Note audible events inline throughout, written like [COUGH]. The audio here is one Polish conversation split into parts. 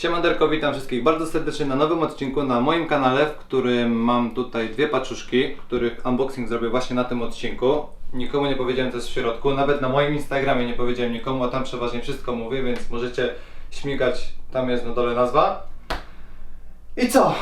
Siemanderko, witam wszystkich bardzo serdecznie na nowym odcinku na moim kanale, w którym mam tutaj dwie paczuszki, których unboxing zrobię właśnie na tym odcinku. Nikomu nie powiedziałem co jest w środku, nawet na moim Instagramie nie powiedziałem nikomu, a tam przeważnie wszystko mówię, więc możecie śmigać, tam jest na dole nazwa. I co?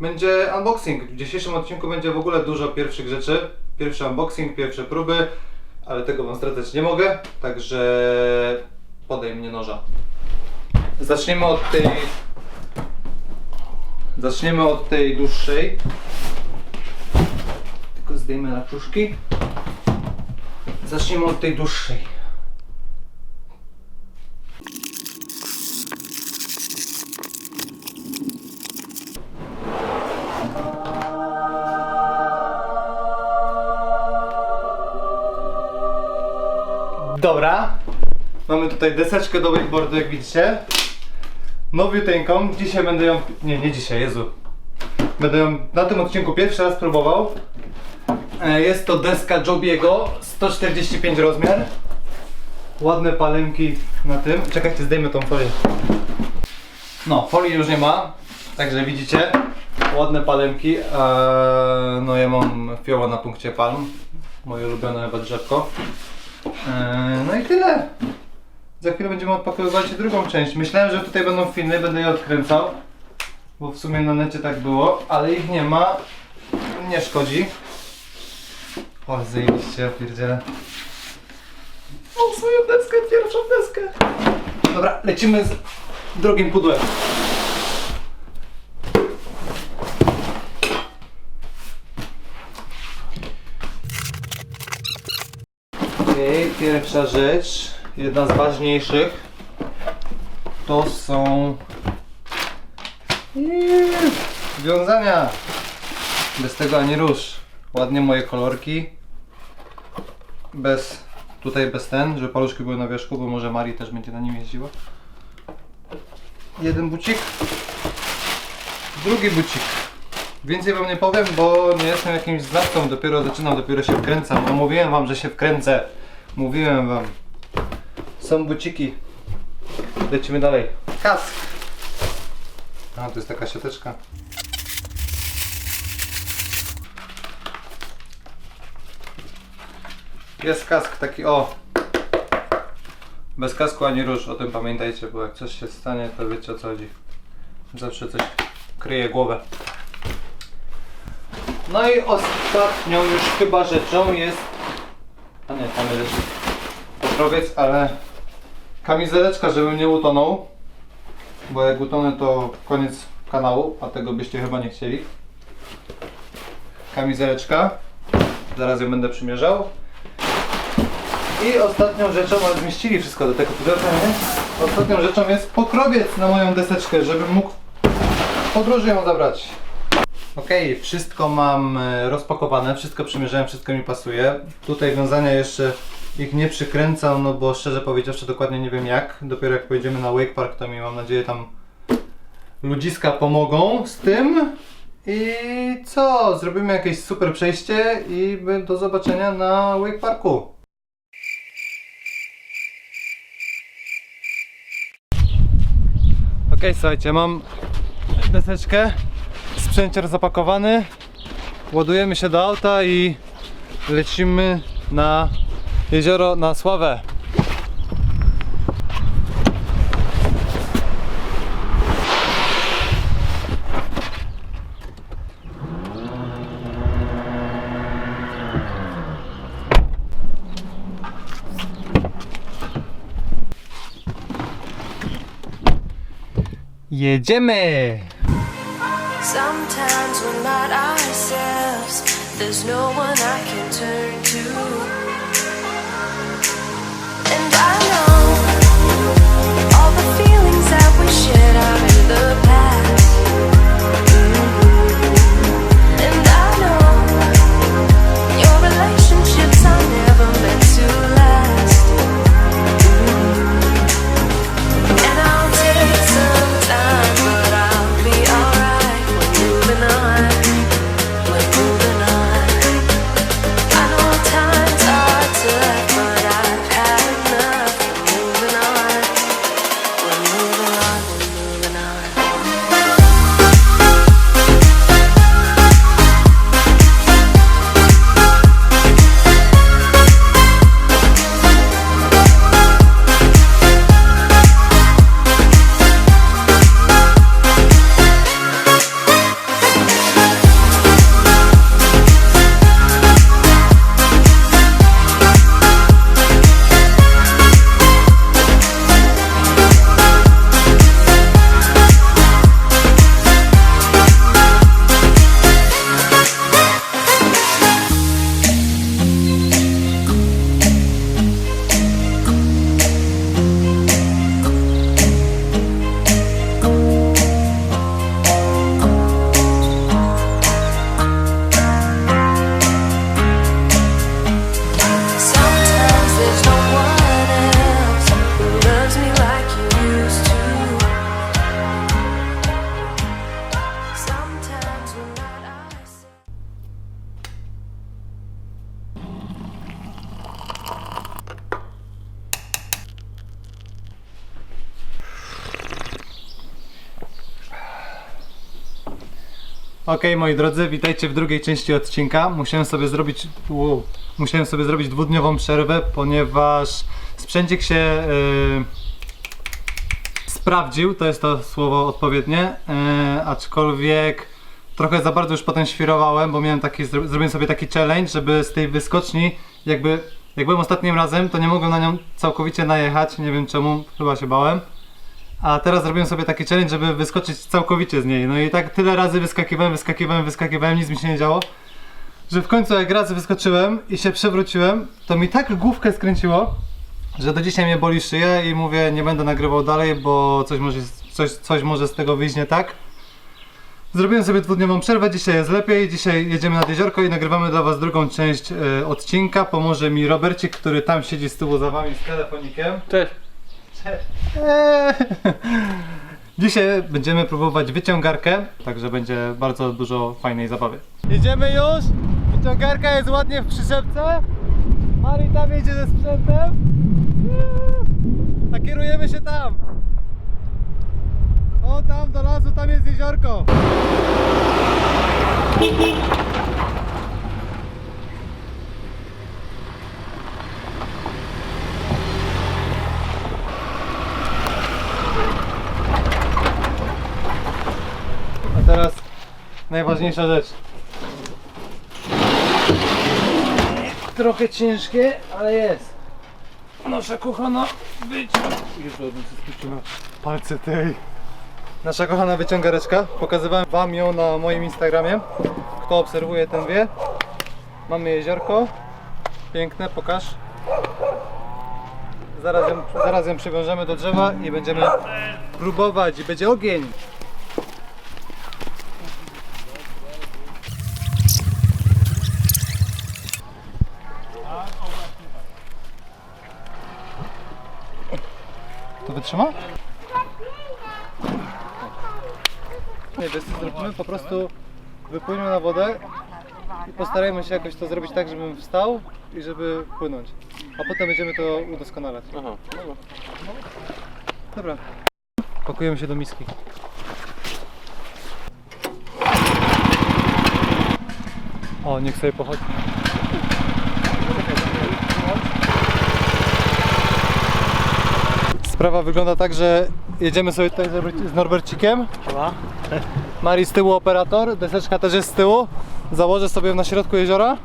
Będzie unboxing. W dzisiejszym odcinku będzie w ogóle dużo pierwszych rzeczy. Pierwszy unboxing, pierwsze próby, ale tego wam zdradzać nie mogę, także podaj mnie noża. Zaczniemy od tej. Zaczniemy od tej dłuższej. Tylko zdejmę laczuszki. Zaczniemy od tej dłuższej. Dobra. Mamy tutaj deseczkę do wakeboardu, jak widzicie. Nowiuteńką. Dzisiaj będę ją... Nie, nie dzisiaj, Jezu. Będę ją na tym odcinku pierwszy raz próbował. E, Jest to deska Jobiego, 145 rozmiar. Ładne palemki na tym. Czekajcie, zdejmę tą folię. No, folii już nie ma. Także widzicie, ładne palemki. Eee, no ja mam fioła na punkcie palm. Moje ulubione chyba drzewko. Eee, no i tyle. Za chwilę będziemy odpakowywać drugą część. Myślałem, że tutaj będą filmy, będę je odkręcał. Bo w sumie na necie tak było, ale ich nie ma. Nie szkodzi. O, zajebiście, ja pierdzielę. O, swoją deskę, pierwszą deskę. Dobra, lecimy z drugim pudłem. Okej, pierwsza rzecz, jedna z ważniejszych, to są wiązania. Bez tego ani rusz. Ładnie moje kolorki. Bez, tutaj bez ten, żeby paluszki były na wierzchu, bo może Mari też będzie na nim jeździła. Jeden bucik. Drugi bucik. Więcej wam nie powiem, bo nie jestem jakimś znawcą, dopiero zaczynam, dopiero się wkręcam. No mówiłem wam, że się wkręcę. Mówiłem wam. Są buciki. Lecimy dalej. Kask. A, to jest taka siateczka. Jest kask taki, o. Bez kasku ani róż, o tym pamiętajcie, bo jak coś się stanie, to wiecie o co chodzi. Zawsze coś kryje głowę. No i ostatnią już chyba rzeczą jest... A nie, tam jest pokrowiec, ale kamizeleczka, żebym nie utonął. Bo jak utonę to koniec kanału, a tego byście chyba nie chcieli. Kamizeleczka. Zaraz ją będę przymierzał. I ostatnią rzeczą, ale zmieścili wszystko do tego pudełka, nie? Ostatnią rzeczą jest pokrowiec na moją deseczkę, żebym mógł w podróży ją zabrać. Okej, wszystko mam e, rozpakowane, wszystko przymierzałem, wszystko mi pasuje. Tutaj wiązania jeszcze ich nie przykręcam, no bo szczerze powiedziawszy dokładnie nie wiem jak. Dopiero jak pojedziemy na Wake Park, to mi mam nadzieję tam ludziska pomogą z tym. I co? Zrobimy jakieś super przejście i do zobaczenia na Wake Parku. Okej, słuchajcie, mam deseczkę, sprzęcier zapakowany, ładujemy się do auta i lecimy na jezioro na Sławę. Jedziemy! Sometimes we're not ourselves. There's no one I can turn to. I know all the feelings that we shared are in the past. Okej, moi drodzy, witajcie w drugiej części odcinka. Musiałem sobie zrobić. Wow, musiałem sobie zrobić dwudniową przerwę, ponieważ sprzęcik się yy, sprawdził, to jest to słowo odpowiednie, yy, aczkolwiek trochę za bardzo już potem świrowałem, bo miałem taki, zro, zrobiłem sobie taki challenge, żeby z tej wyskoczni, jakby, jak byłem ostatnim razem, to nie mogłem na nią całkowicie najechać, nie wiem czemu, chyba się bałem. A teraz zrobiłem sobie taki challenge, żeby wyskoczyć całkowicie z niej. No i tak tyle razy wyskakiwałem, wyskakiwałem, wyskakiwałem, nic mi się nie działo. Że w końcu jak raz wyskoczyłem i się przewróciłem, to mi tak główkę skręciło, że do dzisiaj mnie boli szyja i mówię, nie będę nagrywał dalej, bo coś może, coś, coś może z tego wyjść nie tak. Zrobiłem sobie dwudniową przerwę, dzisiaj jest lepiej, dzisiaj jedziemy nad jeziorko i nagrywamy dla was drugą część e, odcinka. Pomoże mi Robercik, który tam siedzi z tyłu za wami z telefonikiem. Cześć. Eee. Dzisiaj będziemy próbować wyciągarkę, także będzie bardzo dużo fajnej zabawy. Jedziemy już! Wyciągarka jest ładnie w przyczepce. Mari tam jedzie ze sprzętem. A kierujemy się tam. O tam do lasu, tam jest jeziorko. A teraz najważniejsza rzecz. Trochę ciężkie, ale jest. Nasza kochana wyciąg... Jezu, palce tej. Nasza kochana wyciągareczka. Pokazywałem wam ją na moim Instagramie. Kto obserwuje ten wie. Mamy jeziorko. Piękne, pokaż. Zaraz ją, zaraz ją przywiążemy do drzewa i będziemy próbować. Będzie ogień. To wytrzyma? Nie, wiesz co zrobimy? Po prostu wypłyniemy na wodę i postarajmy się jakoś to zrobić tak, żebym wstał i żeby płynąć. A potem będziemy to udoskonalać. Aha, no. Dobra. Pakujemy się do miski. O, niech sobie pochodzi. Sprawa wygląda tak, że jedziemy sobie tutaj z Norber- z Norbercikiem. Mari z tyłu operator, deseczka też jest z tyłu. Założę sobie na środku jeziora.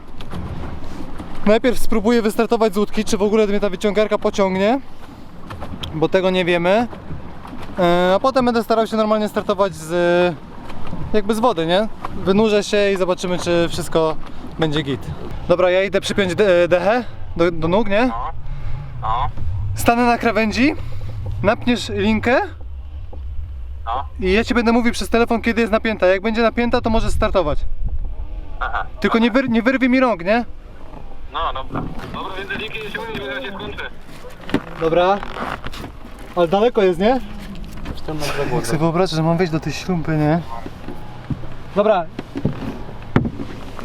Najpierw spróbuję wystartować z łódki, czy w ogóle mnie ta wyciągarka pociągnie, bo tego nie wiemy. E, A potem będę starał się normalnie startować z jakby z wody, nie? Wynurzę się i zobaczymy, czy wszystko będzie git. Dobra, ja idę przypiąć de- dechę do, do nóg, nie? No. Stanę na krawędzi, napniesz linkę No. i ja ci będę mówił przez telefon, kiedy jest napięta. Jak będzie napięta, to możesz startować. Aha. Tylko nie, wyr- nie wyrwij mi rąk, nie? No, dobra. Dobra, więc linki nie sięgnie, że się skończy. Dobra. Ale daleko jest, nie? Na brzegu. Jak sobie wyobrażę, że mam wejść do tej śrumpy, nie? Dobra.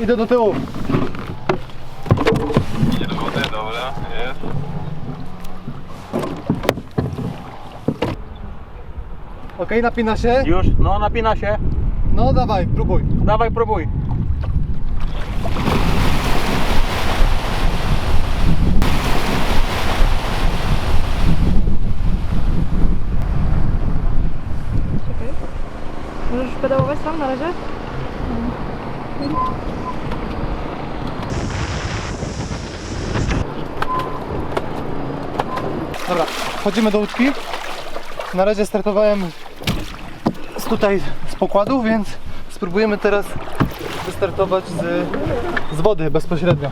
Idę do tyłu. Idzie do wody, dobra, jest. Okej, napina się. Już, no napina się. No dawaj, próbuj. Dawaj, próbuj. Możesz pedałować tam na razie? Dobra, wchodzimy do łódki. Na razie startowałem tutaj z pokładu, więc spróbujemy teraz wystartować z, z wody bezpośrednio.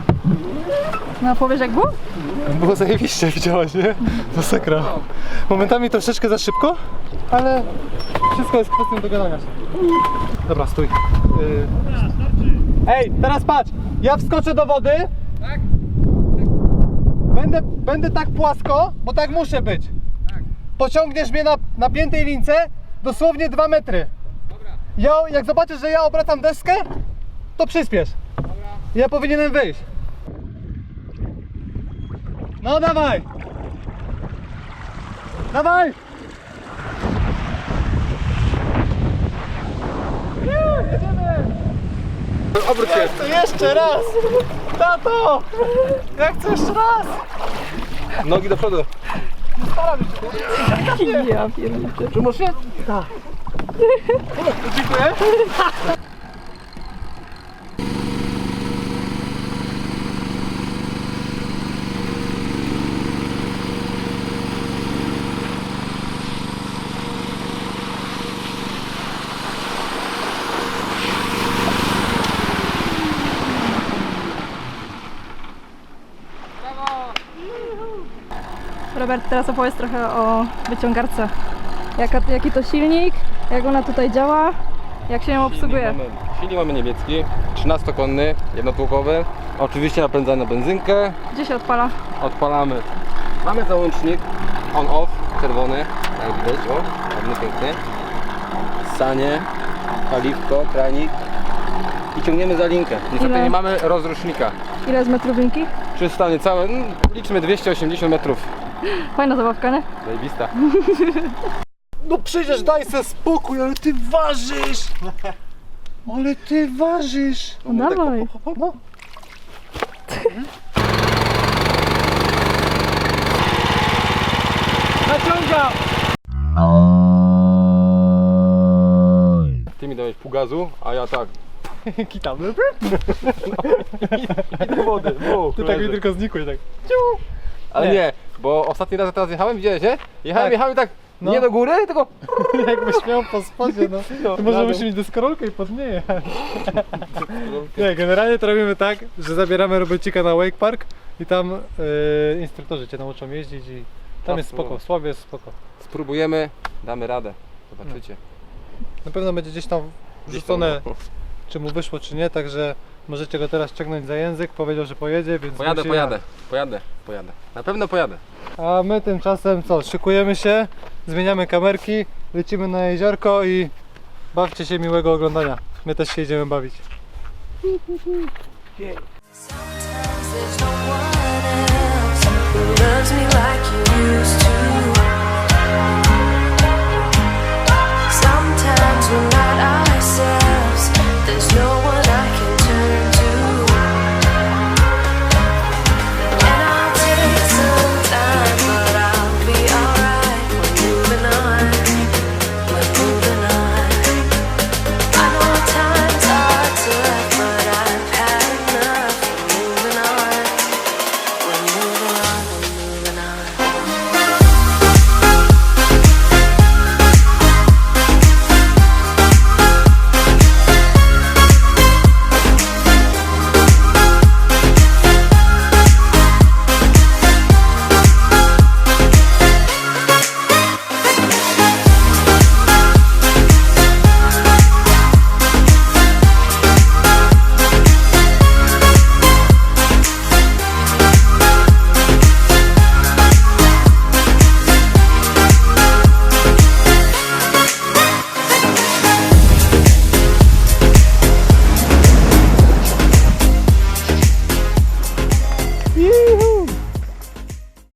No powiesz jak było? Było zajebiście, widziałaś, nie? Masakra. Momentami troszeczkę za szybko, ale wszystko jest kwestią dogadania się. Dobra, stój. Y... Ej, teraz patrz! Ja wskoczę do wody. Tak? Będę, będę tak płasko, bo tak muszę być. Pociągniesz mnie na napiętej lince dosłownie 2 metry. Ja, jak zobaczysz, że ja obracam deskę, to przyspiesz. Ja powinienem wyjść. No dawaj! Dawaj! Jedziemy! Obróć się. To jeszcze raz! Tato! Jak chcę jeszcze raz! Nogi do przodu. Ja pierniczę. Przymusz się? Dziękuję. [LAUGHS] Robert, teraz opowiedz trochę o wyciągarce. Jaka, jaki to silnik, jak ona tutaj działa, jak się ją obsługuje. Silnik mamy, silnik mamy niemiecki, 13-konny, jednotłokowy. Oczywiście napędzany na benzynkę. Gdzie się odpala? Odpalamy. Mamy załącznik on-off, czerwony, jak widać, o, ładny, pięknie. Sanie, paliwko, kranik i ciągniemy za linkę. Niestety Ile? nie mamy rozrusznika. Ile jest metrów linki? Przystanie całe, mm, liczmy 280 metrów. Fajna zabawka, nie? Zajebista. No przecież daj se spokój, ale ty ważysz! Ale ty ważysz! No dawaj. No. Naciągam! Ty mi dałeś pół gazu, a ja tak. Kitamy. [LAUGHS] I do wody. Buk, Ty tak mi tylko znikłeś, tak. [LAUGHS] Ale Nie. bo ostatni raz jak teraz jechałem, widziałeś, nie? Jechałem, Tak. jechałem tak No. nie do góry, tylko [LAUGHS] Jakbyś miał po spodzie, no. [LAUGHS] No, To może na dół. mieć deskorolkę i pod jechać. [LAUGHS] Nie, generalnie to robimy tak, że zabieramy Robercika na Wake Park i tam e, instruktorzy cię nauczą jeździć i tam Tak, jest spoko, no. w Sławie jest spoko. spróbujemy, damy radę. Zobaczycie. Na pewno będzie gdzieś tam Gdzieś tam, wrzucone, no. czy mu wyszło, czy nie, także możecie go teraz ciągnąć za język, powiedział, że pojedzie, więc Pojadę, musi pojadę, pojadę, pojadę. Na pewno pojadę. A my tymczasem co, szykujemy się, zmieniamy kamerki, lecimy na jeziorko i bawcie się miłego oglądania. My też się idziemy bawić. Sometimes there's no one else who loves me like you used to.